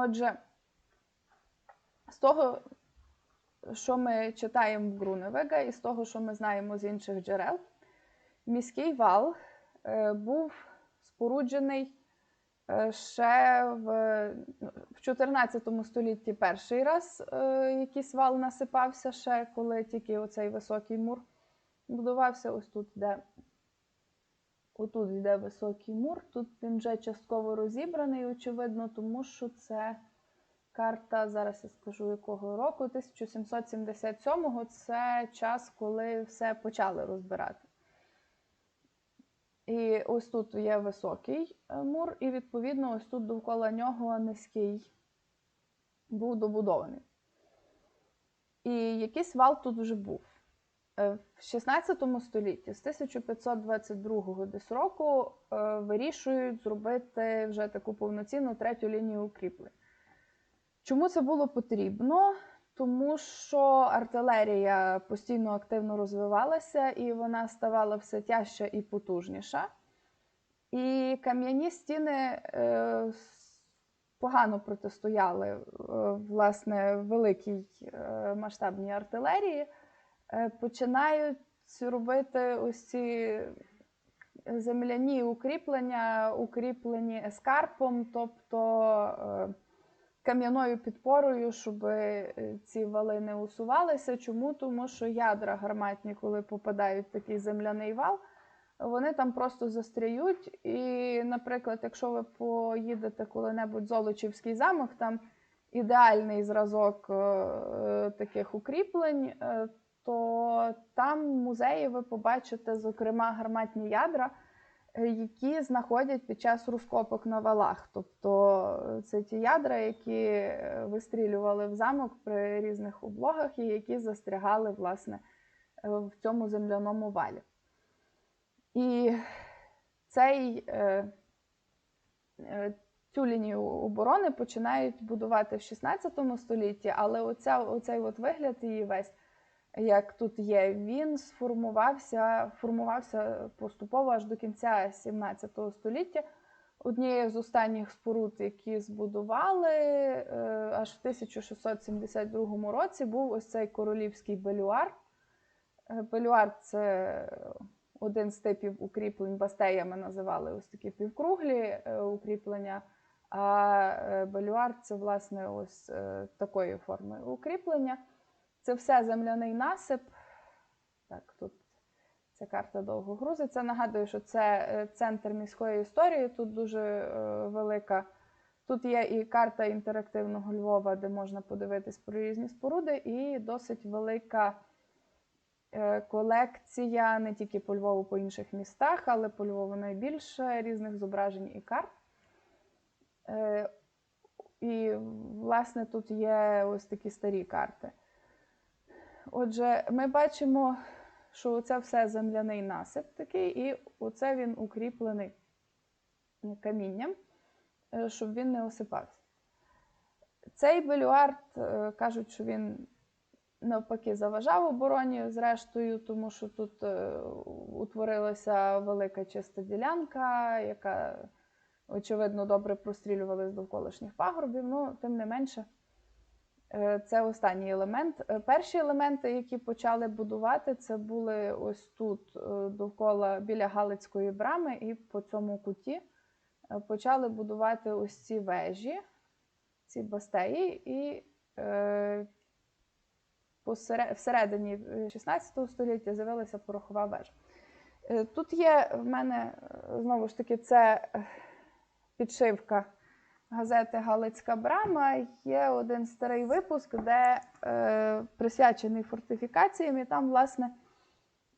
Отже, з того, що ми читаємо в Груневега, і з того, що ми знаємо з інших джерел, міський вал е, був споруджений е, ще в, ну, 14 столітті перший раз е, якийсь вал насипався ще, коли тільки оцей високий мур будувався. Ось тут йде, отут йде високий мур. Тут він вже частково розібраний, очевидно, тому що це карта, зараз я скажу якого року, 1777-го це час, коли все почали розбирати. І ось тут є високий е, мур, і відповідно ось тут довкола нього низький був добудований. І якийсь вал тут вже був. Е, В 16 столітті, з 1522 десь року, е, вирішують зробити вже таку повноцінну третю лінію укріплень. Чому це було потрібно? Тому що артилерія постійно активно розвивалася, і вона ставала все тяжча і потужніша. І кам'яні стіни е, погано протистояли власне великій масштабній артилерії. Е, починають робити ось ці земляні укріплення, укріплені ескарпом, тобто е, кам'яною підпорою, щоб е, ці вали не усувалися. Чому? Тому що ядра гарматні, коли попадають в такий земляний вал, вони там просто застряють. І, наприклад, якщо ви поїдете коли-небудь Золочівський замок, там ідеальний зразок таких укріплень, то там в музеї ви побачите, зокрема, гарматні ядра, е, які знаходять під час розкопок на валах. Тобто е, це ті ядра, які е, вистрілювали в замок при різних облогах і які застрягали власне в цьому земляному валі. І цей, цю лінію оборони починають будувати в 16 столітті, але оця, оцей от вигляд її весь, як тут є, він сформувався, формувався поступово аж до кінця 17 століття. Однією з останніх споруд, які збудували, е, аж в 1672 році був ось цей королівський белюар. Е, Белюар це один з типів укріплень, бастеями називали ось такі півкруглі е, укріплення. А белюар це власне ось такої форми укріплення. Це все земляний насип. Так, тут ця карта довго грузиться. Нагадую, що це е, центр міської історії. Тут дуже е, велика. Тут є і карта інтерактивного Львова, де можна подивитись про різні споруди, і досить велика е, колекція не тільки по Львову, по інших містах, але по Львову найбільше різних зображень і карт. Е, І, власне, тут є ось такі старі карти. Отже, ми бачимо, що це все земляний насип такий, і оце він укріплений камінням, е, щоб він не осипався. Цей белюард е, кажуть, що він навпаки заважав обороні, зрештою, тому що тут е, утворилася велика чиста ділянка, яка, очевидно, добре прострілювали з довколишніх пагорбів. Ну, тим не менше, це останній елемент. Е, Перші елементи, які почали будувати, це були ось тут, е, довкола біля Галицької брами, і по цьому куті е, почали будувати ось ці вежі, ці бастеї, і е, всередині е, 16 століття з'явилася порохова вежа. Е, Тут є в мене е, знову ж таки це е, підшивка газети Галицька брама. Є один старий випуск, де е, присвячений фортифікаціям, і там, власне,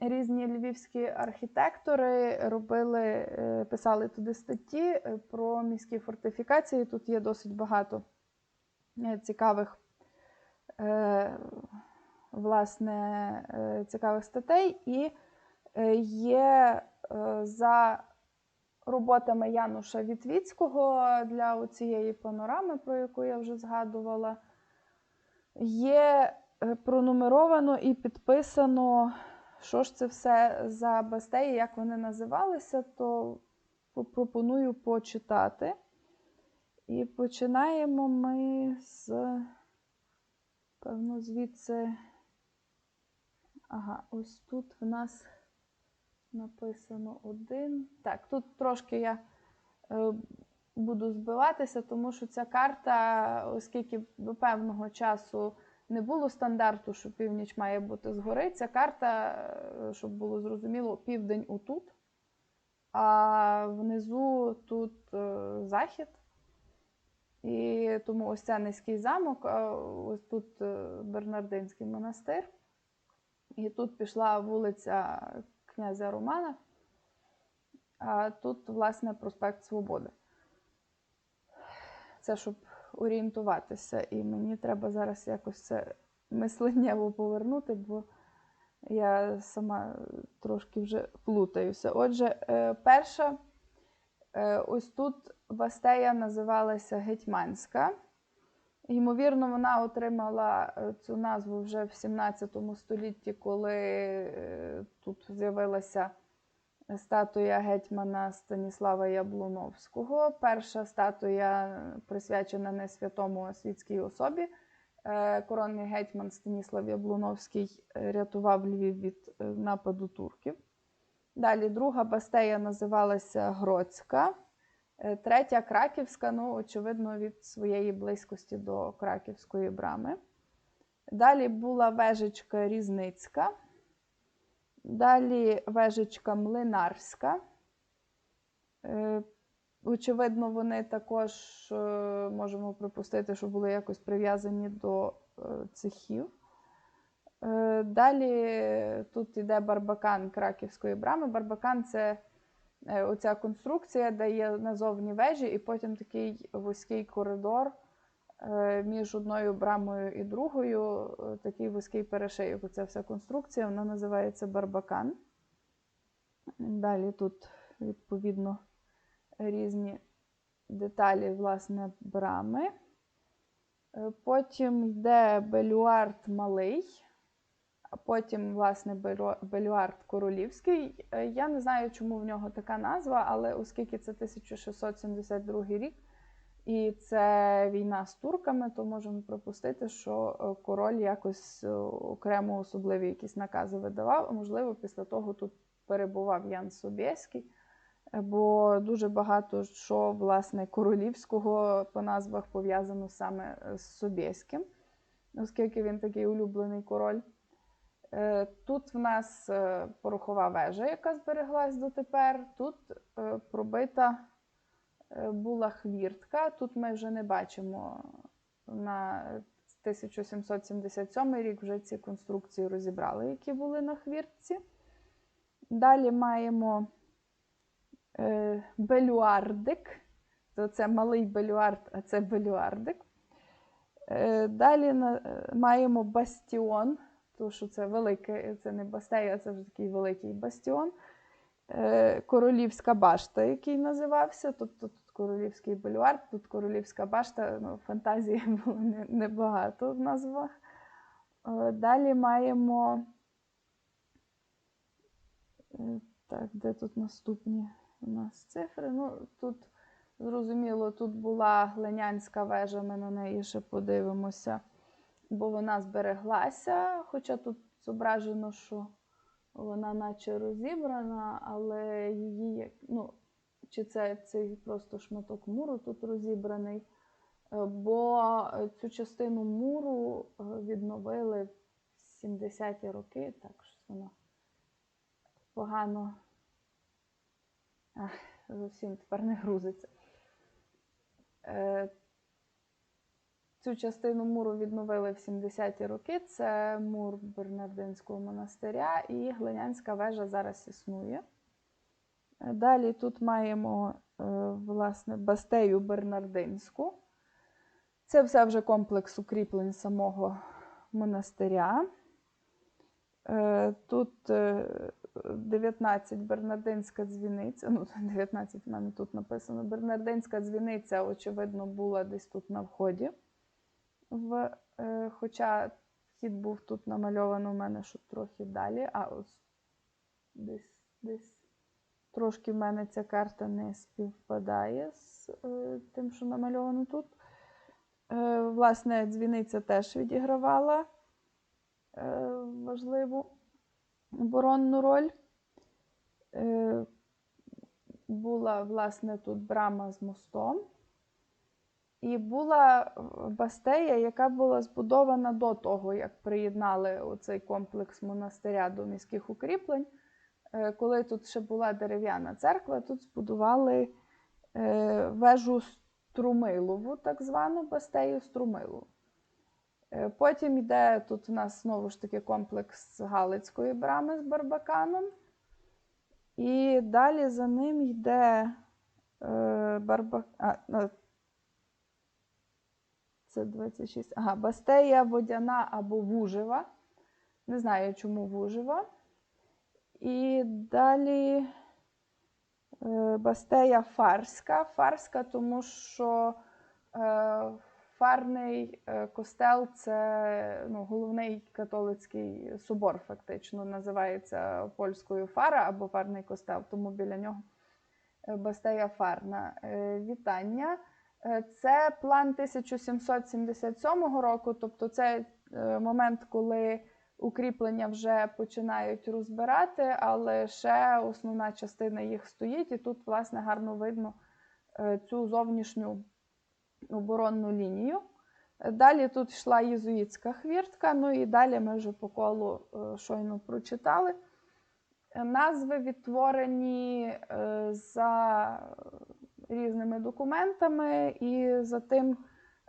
різні львівські архітектори робили, е, писали туди статті е, про міські фортифікації. Тут є досить багато е, цікавих. Е, власне, е, цікавих статей, і є за роботами Януша Вітвіцького для цієї панорами, про яку я вже згадувала, є е, пронумеровано і підписано, що ж це все за бастеї, як вони називалися, то пропоную почитати. І починаємо ми з, певно, звідси. Ага, ось тут в нас написано один. Так, тут трошки я е, буду збиватися, тому що ця карта, оскільки до певного часу не було стандарту, що північ має бути згори, ця карта, е, щоб було зрозуміло, південь отут, а внизу тут е, захід. І тому ось це низький замок, ось тут Бернардинський монастир. І тут пішла вулиця князя Романа, а тут, власне, проспект Свободи. Це щоб орієнтуватися. І мені треба зараз якось це мисленнєво повернути, бо я сама трошки вже плутаюся. Отже, е, перша, е, ось тут Бастея називалася Гетьманська. Ймовірно, вона отримала е, цю назву вже в 17 столітті, коли е, тут з'явилася статуя гетьмана Станіслава Яблуновського. Перша статуя присвячена не святому, а світській особі. Е, Коронний гетьман Станіслав Яблуновський рятував Львів від нападу турків. Далі друга бастея називалася Гроцька. Е, Третя Краківська, ну, очевидно, від своєї близькості до Краківської брами. Далі була вежечка Різницька. Далі вежечка Млинарська. Е, Очевидно, вони також е, можемо припустити, що були якось прив'язані до цехів. Далі тут йде барбакан Краківської брами. Барбакан це оця конструкція, де є назовні вежі, і потім такий вузький коридор е, між одною брамою і другою, е, такий вузький перешийок. Оця вся конструкція, вона називається барбакан. Далі тут, відповідно, різні деталі, власне, брами. Е, Потім йде белюард малий, потім, власне, белюард королівський. Е, Я не знаю, чому в нього така назва, але оскільки це 1672 рік і це війна з турками, то можемо припустити, що е, король якось е, окремо особливі якісь накази видавав. Можливо, після того тут перебував Ян Собєський. Бо дуже багато що власне королівського по назвах пов'язано саме з Собєським, оскільки він такий улюблений король. Е, Тут в нас е, порохова вежа, яка збереглась дотепер. Тут е, пробита була хвіртка. Тут ми вже не бачимо на 1777 рік вже ці конструкції розібрали, які були на хвіртці. Далі маємо белюардик. Це малий белюард, а це белюардик. Далі маємо бастіон, тому що це великий, це не бастея, це вже такий великий бастіон. Е, королівська башта, який називався. Тобто тут королівський белюард, тут королівська башта. Ну, фантазії було небагато в назвах. Е, далі маємо. Е, Так, де тут наступні у нас цифри? Ну, тут, зрозуміло, тут була глинянська вежа, ми на неї ще подивимося, бо вона збереглася. Хоча тут зображено, що вона наче розібрана, але її, ну, чи це цей просто шматок муру тут розібраний, Е, бо е, цю частину муру е, відновили в 70-ті роки, так що воно погано. Ах, зовсім тепер не грузиться. Цю частину муру відновили в 70-ті роки. Це мур Бернардинського монастиря і Глинянська вежа зараз існує. Е, Далі тут маємо е, власне бастею Бернардинську. Це все вже комплекс укріплень самого монастиря. Е, Тут е, 19 Бернардинська дзвіниця. Ну, 19 в мене тут написано. Бернардинська дзвіниця, очевидно, була десь тут на вході. В, е, хоча вхід був тут намальований у мене, що трохи далі, а ось десь, десь Трошки в мене ця карта не співпадає з е, тим, що намальовано тут. Е, власне, дзвіниця теж відігравала е, важливу оборонну роль. Е, була, власне, тут брама з мостом. І була е, бастея, яка була збудована до того, як приєднали оцей комплекс монастиря до міських укріплень. Е, Коли тут ще була дерев'яна церква, тут збудували е, вежу Струмилову, так звану бастею Струмилу. Потім йде тут у нас знову ж таки комплекс Галицької брами з Барбаканом. І далі за ним йде а, е, це 26. Ага, Бастея Водяна або Вужева. Не знаю, чому Вужева. І далі е, Бастея Фарська. Фарська, тому що е, Фарний е, костел це ну, головний католицький собор, фактично, називається польською фара або фарний костел, тому біля нього Бастея Фарна. Вітання. Е, Це план 1777 року, тобто це е, момент, коли укріплення вже починають розбирати, але ще основна частина їх стоїть, і тут, власне, гарно видно е, цю зовнішню оборонну лінію. Далі тут йшла єзуїтська хвіртка, ну і далі ми вже по колу щойно прочитали. Назви відтворені за різними документами і за тим,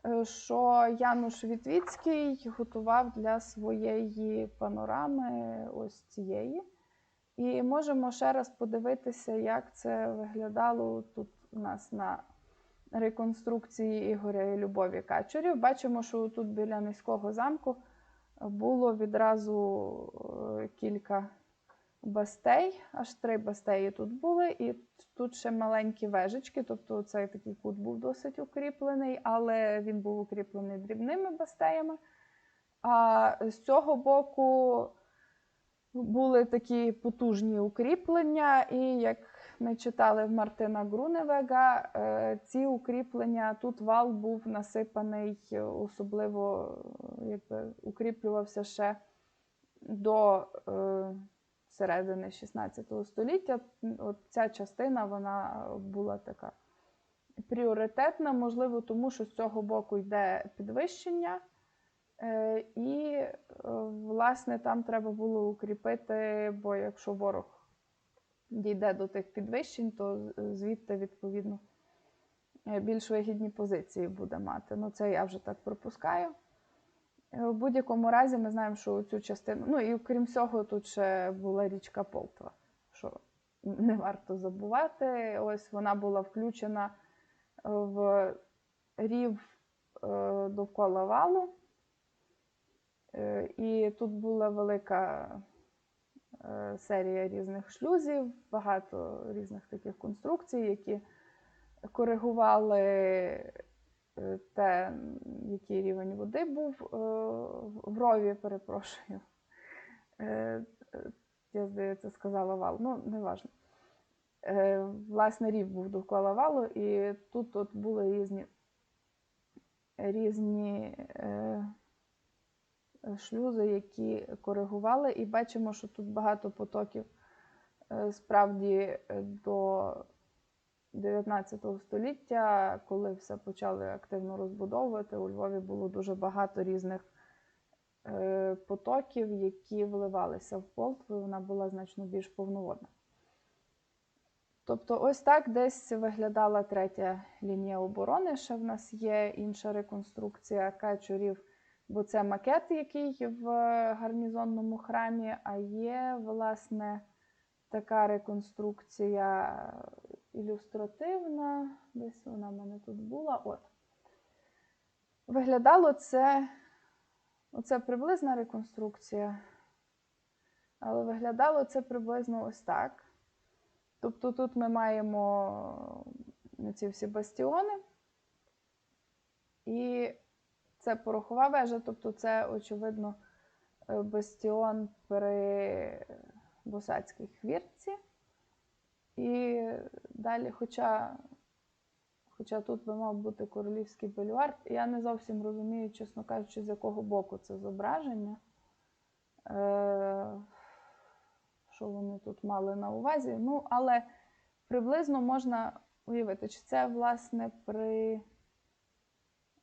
е, що Януш Вітвіцький готував для своєї панорами ось цієї. І можемо ще раз подивитися, як це виглядало тут у нас на реконструкції Ігоря і Любові Качурів. Бачимо, що тут біля низького замку було відразу е, кілька бастей, аж три бастеї тут були, і тут ще маленькі вежечки, тобто цей такий кут був досить укріплений, але він був укріплений дрібними бастеями. А з цього боку були такі потужні укріплення, і як ми читали в Мартина Груневега, е, ці укріплення, тут вал був насипаний, особливо якби, укріплювався ще до е, середини 16 століття. От ця частина вона була така пріоритетна, можливо, тому що з цього боку йде підвищення. Е, І, е, власне, там треба було укріпити, бо якщо ворог дійде до тих підвищень, то звідти, відповідно, е, більш вигідні позиції буде мати. Ну, це я вже так пропускаю. Е, В будь-якому разі ми знаємо, що цю частину. Ну і крім всього, тут ще була річка Полтва, що не варто забувати. Ось вона була включена в рів е, довкола валу. Е, І тут була велика е, серія різних шлюзів, багато різних таких конструкцій, які коригували е, те, який рівень води був е, в- рові, перепрошую. Е, е, Я, здається, сказала вал. Ну, не важливо. Е, Власне, рів був довкола валу, і тут от були різні, різні е, шлюзи, які коригували, і бачимо, що тут багато потоків е, справді е, до 19 століття, коли все почали активно розбудовувати, у Львові було дуже багато різних е, потоків, які вливалися в Полтву, і вона була значно більш повноводна. Тобто, ось так десь виглядала третя лінія оборони. Ще в нас є інша реконструкція качурів, бо це макет, який в гарнізонному храмі, а є, власне, така реконструкція ілюстративна. Десь вона в мене тут була. От. Виглядало це. Оце приблизна реконструкція. Але виглядало це приблизно ось так. Тобто тут ми маємо ці всі бастіони. І це порохова вежа, тобто це, очевидно, е, бастіон при Босацькій хвіртці. І далі, хоча, хоча тут би мав бути королівський бельвар, я не зовсім розумію, чесно кажучи, з якого боку це зображення. Е, що вони тут мали на увазі. Ну, але приблизно можна уявити, чи це, власне, при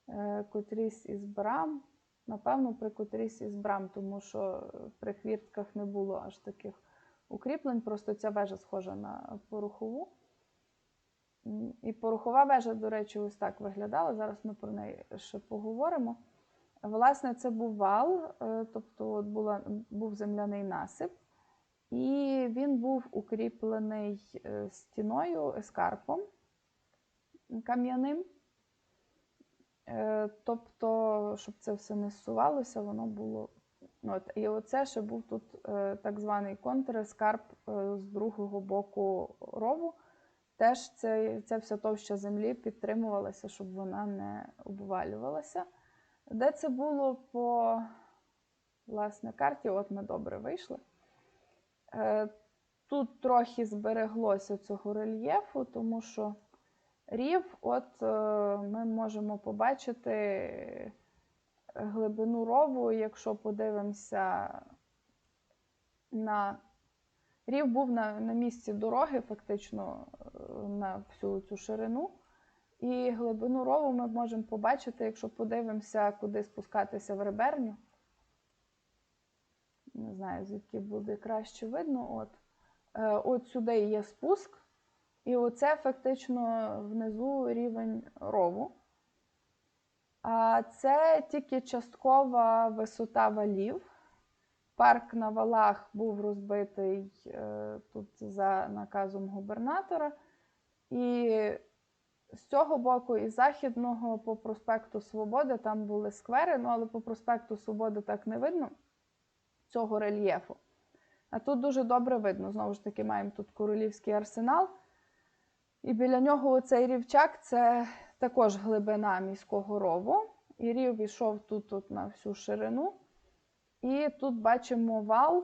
е, котрійсь із брам. Напевно, при котрійсь із брам, тому що при хвіртках не було аж таких укріплень, просто ця вежа схожа на порохову. І порохова вежа, до речі, ось так виглядала. Зараз ми про неї ще поговоримо. Власне, це був вал, е, тобто от була, був земляний насип, і він був укріплений е, стіною, ескарпом кам'яним. Е, Тобто, щоб це все не зсувалося, воно було. От, і оце ще був тут е, так званий контрескарп е, з другого боку рову. Теж це, ця вся товща землі підтримувалася, щоб вона не обвалювалася. Де це було по власне, карті? От ми добре вийшли. Е, Тут трохи збереглося цього рельєфу, тому що рів, от ми можемо побачити глибину рову, якщо подивимося на рів був на, на місці дороги, фактично е, на всю цю ширину. І глибину рову ми можемо побачити, якщо подивимося, куди спускатися в реберню. Не знаю, звідки буде краще видно. От, Е, от сюди є спуск, і оце фактично внизу рівень рову. Це тільки часткова висота валів. Парк на валах був розбитий е, тут за наказом губернатора. І з цього боку, і західного по проспекту Свободи, там були сквери, ну але по проспекту Свободи так не видно цього рельєфу. А тут дуже добре видно. Знову ж таки, маємо тут королівський арсенал. І біля нього оцей рівчак це також глибина міського рову. І рів йшов тут, тут на всю ширину. І тут бачимо вал,